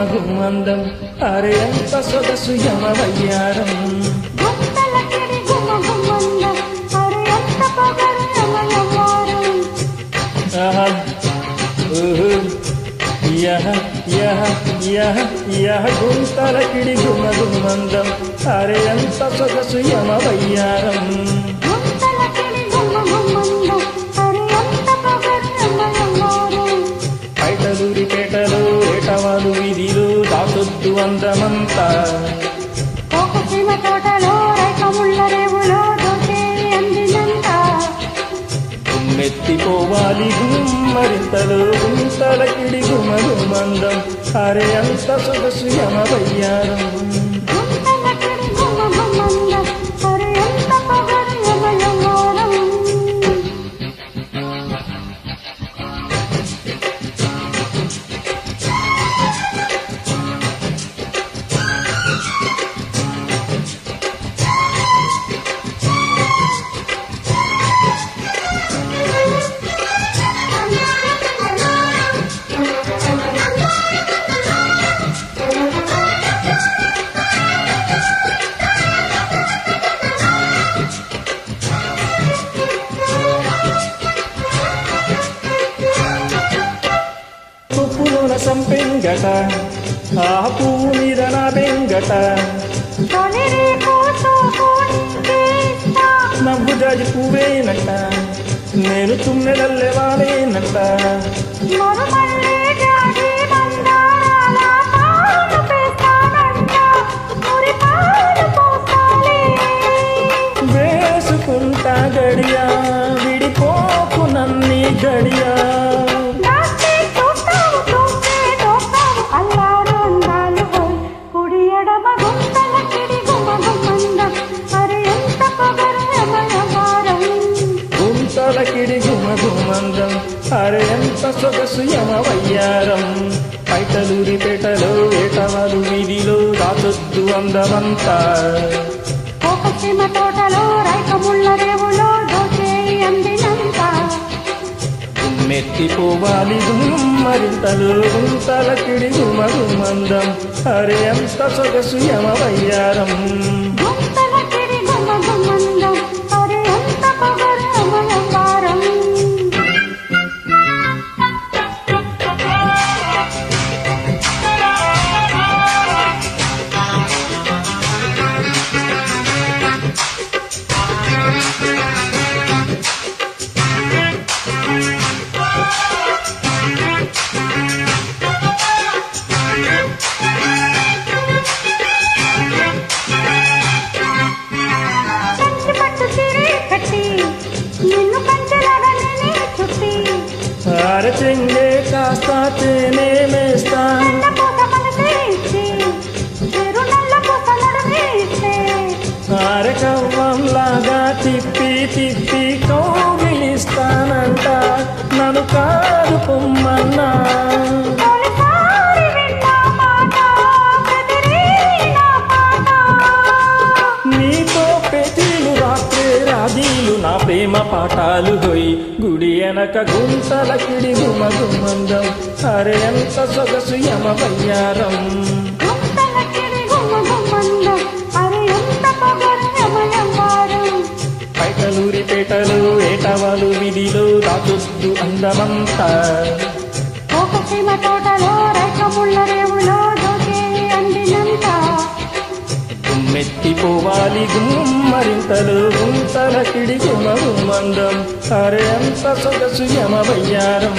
గుమగుమందం అరే ఎంత సొగసు యమవయ్యారం. అరే యహ యహ యహ యహ గుంతల కిడి గుమగుమందం. అరే ఎంత సొగసు యమవయ్యారం. అరే పేటలు ఏటవాలు వీధిలో దాచొద్దు అందమంతా ఒక సీమ తోటలో రైకముళ్ళ రేవులో దొరికే అందినంత. మెత్తిపోవాలి గుమ్మరింతలు గుంతల కిడి గుమగుమందం. అరే అంత సొగసు యమవయ్యారం సంపెంగట ఆ పువ్వు మీద నా బెంగట నవ్వు జాజి పూవేనట నేను తుమ్మెదల్లే గుమందం అరే ఎంత సొగసు యమవయ్యారం? పైటలూరి పేటలో ఏటవాలు వీధిలో దాచొద్దు అందమంతా. ఒక సీమ తోటలో రైకముళ్ళ రేవులో దోచే అందినంత. మెత్తిపోవాలి గుమ్మరింతలు గుంతల కిడి గుమ గుమందం అరే ఎంత సొగసు యమవయ్యారం? అరచిందే కాస్త ఇస్తే అరకవ్వం లాగా తిప్పి తిప్పి కౌగిలిస్తానంట. నన్ను కాదు పొమ్మ ప్రేమ పాఠాలు హోయి. గుడి వెనక గుంతల కిడి గుమ గుమందం. అరే ఎంత సొగసు పొగరు యమయవారం పైటలూరి పేటలు ఏటవాలు విధిలో దాచొద్దు అందమంతా. ఒక సీమ తోటలో రైకముళ్ళ రేవులో మెత్తిపోవాలి గుమ్మరింతలు గుంతల కిడి గుమ మందం అరే అంత సొగసు యమవయ్యారం.